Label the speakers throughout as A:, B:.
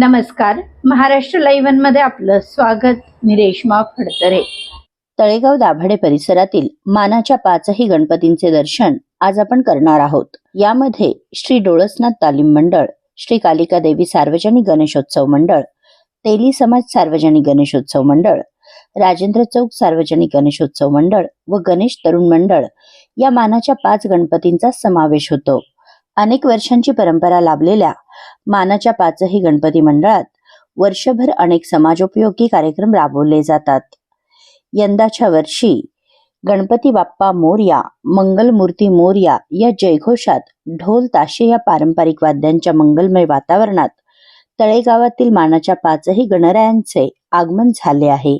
A: नमस्कार. महाराष्ट्र लाईव्हमध्ये आपलं स्वागत. मी रेश्मा फडतरे.
B: तळेगाव दाभाडे परिसरातील मानाच्या पाचही गणपतींचे दर्शन आज आपण करणार आहोत. यामध्ये श्री डोळसनाथ तालीम मंडळ श्री कालिका देवी सार्वजनिक गणेशोत्सव मंडळ तेली समाज सार्वजनिक गणेशोत्सव मंडळ राजेंद्र चौक सार्वजनिक गणेशोत्सव मंडळ व गणेश तरुण मंडळ या मानाच्या पाच गणपतींचा समावेश होतो. अनेक वर्षांची परंपरा लाभलेल्या मानाच्या पाचही गणपती मंडळात वर्षभर अनेक समाजोपयोगी कार्यक्रम राबवले जातात. यंदाच्या वर्षी गणपती बाप्पा मोरया मंगलमूर्ती मोरया या जयघोषात ढोल ताशे या पारंपरिक वाद्यांच्या मंगलमय वातावरणात तळेगावातील मानाच्या पाचही गणरायांचे आगमन झाले आहे.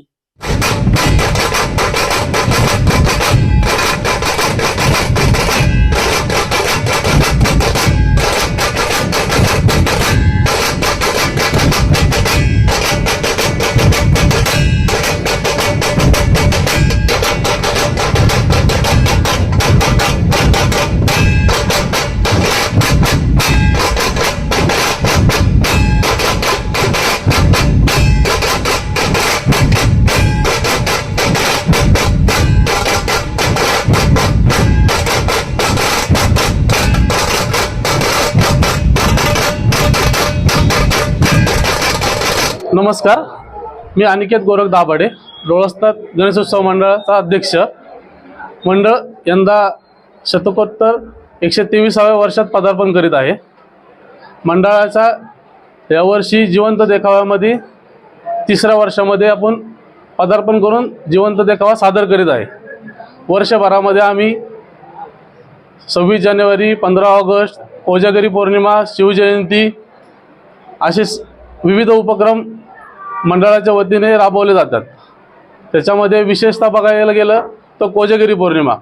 C: नमस्कार. मी अनिकेत गोरख दाभाडे डोळसतात गणेशोत्सव मंडळाचा अध्यक्ष. मंडळ यंदा शतकोत्तर एकशे तेविसाव्या वर्षात पदार्पण करीत आहे. मंडळाच्या यावर्षी जिवंत देखाव्यामध्ये तिसऱ्या वर्षामध्ये आपण पदार्पण करून जिवंत देखावा सादर करीत आहे. वर्षभरामध्ये आम्ही सव्वीस जानेवारी पंधरा ऑगस्ट कोजागरी पौर्णिमा शिवजयंती असे स- विविध उपक्रम मंडळाच्या वतीने राबवले जातात. त्याच्यामध्ये विशेषतः बघायला गेलं तर कोजागिरी पौर्णिमा.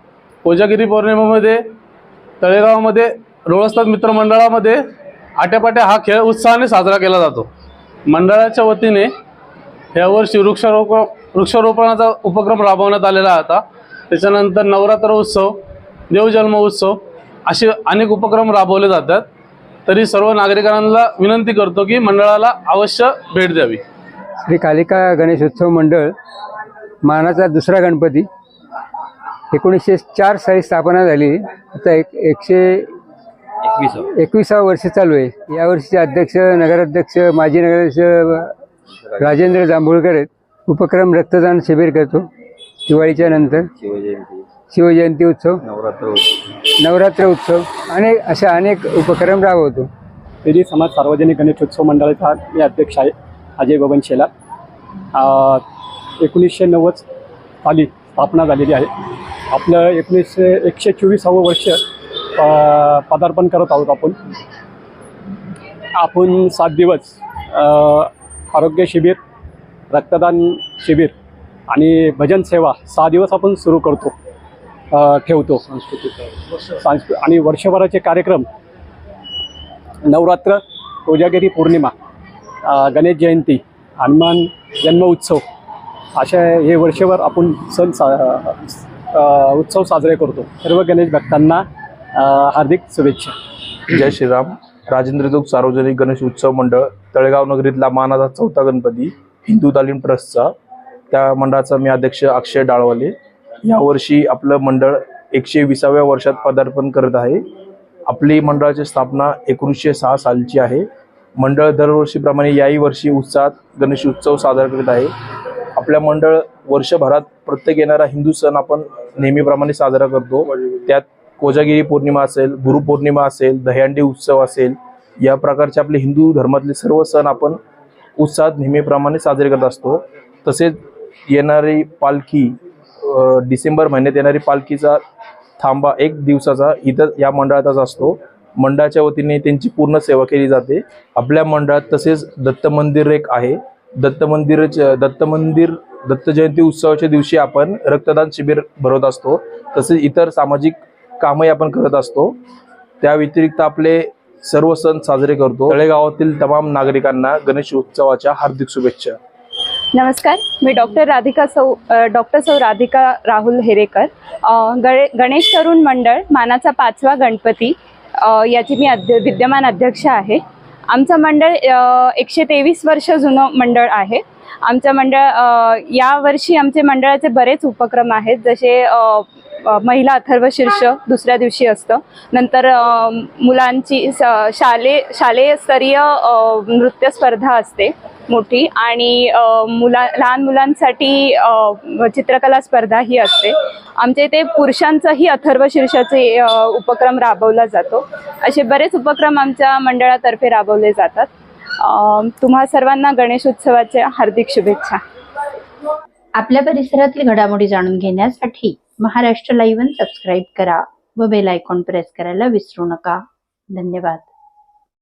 C: कोजागिरी पौर्णिमेमध्ये तळेगावामध्ये रोळस्तात मित्रमंडळामध्ये आट्यापाट्या हा खेळ उत्साहाने साजरा केला जातो. मंडळाच्या वतीने यावर्षी वृक्षारोप वृक्षारोपणाचा उपक्रम राबवण्यात आलेला होता त्याच्यानंतर नवरात्र उत्सव देवजन्म उत्सव असे अनेक उपक्रम राबवले जातात. तरी सर्व नागरिकांना विनंती करतो की मंडळाला अवश्य भेट द्यावी.
D: श्री कालिका गणेशोत्सव मंडळ मानाचा दुसरा गणपती. एकोणीसशे चार साली स्थापना झाली. आता एक एकशे एकविसावं. वर्ष चालू आहे. यावर्षीचे अध्यक्ष नगराध्यक्ष माजी नगराध्यक्ष राजेंद्र जांभूळकर आहेत. उपक्रम रक्तदान शिबिर करतो दिवाळीच्या नंतर. शिवजयंती उत्सव नवरात्र उत्सव. अनेक असे अनेक उपक्रम राबवतो.
E: पेरी समाज सार्वजनिक गणेशोत्सव मंडळाचा मी अध्यक्ष आहे अजय बबन शेला एकोणीसशे नव्वद साली स्थापना झालेली आहे. आपलं एकोणीसशे एकशे चोवीसावं वर्ष पदार्पण करत आहोत आपण. आपण सात दिवस आरोग्य शिबिर रक्तदान शिबिर आणि भजन सेवा सहा दिवस आपण सुरू करतो. ठेवतो. सांस्कृतिक आणि वर्षभराचे कार्यक्रम. नवरात्र कोजागिरी पौर्णिमा गणेश जयंती हनुमान जन्म उत्सव अशा हे वर्षभर आपण सण सा उत्सव साजरे करतो. सर्व गणेश भक्तांना हार्दिक शुभेच्छा.
F: जय श्रीराम. राजेंद्र चौक सार्वजनिक गणेश उत्सव मंडळ तळेगाव नगरीतला मानाचा चौथा गणपती हिंदू तालीम ट्रस्टचा. त्या मंडळाचा मी अध्यक्ष अक्षय डाळवाले. यावर्षी आपलं मंडळ एकशे विसाव्या वर्षात पदार्पण करत आहे. आपली मंडळाची स्थापना एकोणीसशे सहा सालची आहे. मंडळ दरवर्षीप्रमाणे याही वर्षी उत्साहात गणेश उत्सव साजरा करीत आहे. आपल्या मंडळ वर्षभरात प्रत्येक येणारा हिंदू सण आपण नेहमीप्रमाणे साजरा करतो. त्यात कोजागिरी पौर्णिमा असेल गुरुपौर्णिमा असेल दह्यांडी उत्सव असेल या प्रकारचे आपले हिंदू धर्मातले सर्व सण आपण उत्साहात नेहमीप्रमाणे साजरे करत असतो. तसेच येणारी पालखी डिसेंबर महिन्यात येणारी पालखीचा थांबा एक दिवसाचा. इथं या मंडळातच असतो. मंडळाच्या वतीने त्यांची पूर्ण सेवा केली जाते. आपल्या मंडळात तसेच दत्त मंदिर एक आहे. दत्त मंदिर दत्त मंदिर दत्त जयंती उत्सवाच्या दिवशी आपण रक्तदान शिबिर भरवत असतो. तसेच इतर सामाजिक कामही आपण करत असतो. त्या व्यतिरिक्त आपले सर्व सण साजरे करतो. तळेगावातील तमाम नागरिकांना गणेश उत्सवाच्या हार्दिक शुभेच्छा.
G: नमस्कार मी डॉक्टर राधिका सौ डॉक्टर सौ राधिका राहुल हेरेकर. गणे गणेश तरुण मंडळ मानाचा पाचवा गणपती. याची मी अध्य विद्यमान अध्यक्ष आहे. आमचं मंडळ एकशे तेवीस वर्ष जुनं मंडळ आहे. आमचं मंडळ यावर्षी आमचे मंडळाचे बरेच उपक्रम आहेत. जसे महिला अथर्व शीर्ष दुसऱ्या दिवशी असतं. नंतर मुलांची स- शालेय शालेय स्तरीय नृत्य स्पर्धा असते. मोठी आणि मुला लहान मुलांसाठी चित्रकला स्पर्धा ही असते. आमच्या इथे पुरुषांचाही अथर्व शीर्षाचे उपक्रम राबवला जातो. असे बरेच उपक्रम आमच्या मंडळातर्फे राबवले जातात. तुम्हा सर्वांना गणेशोत्सवाच्या हार्दिक शुभेच्छा.
A: आपल्या परिसरातील घडामोडी जाणून घेण्यासाठी महाराष्ट्र लाईव्ह सबस्क्राईब करा व बेल आयकॉन प्रेस करायला विसरू नका. धन्यवाद.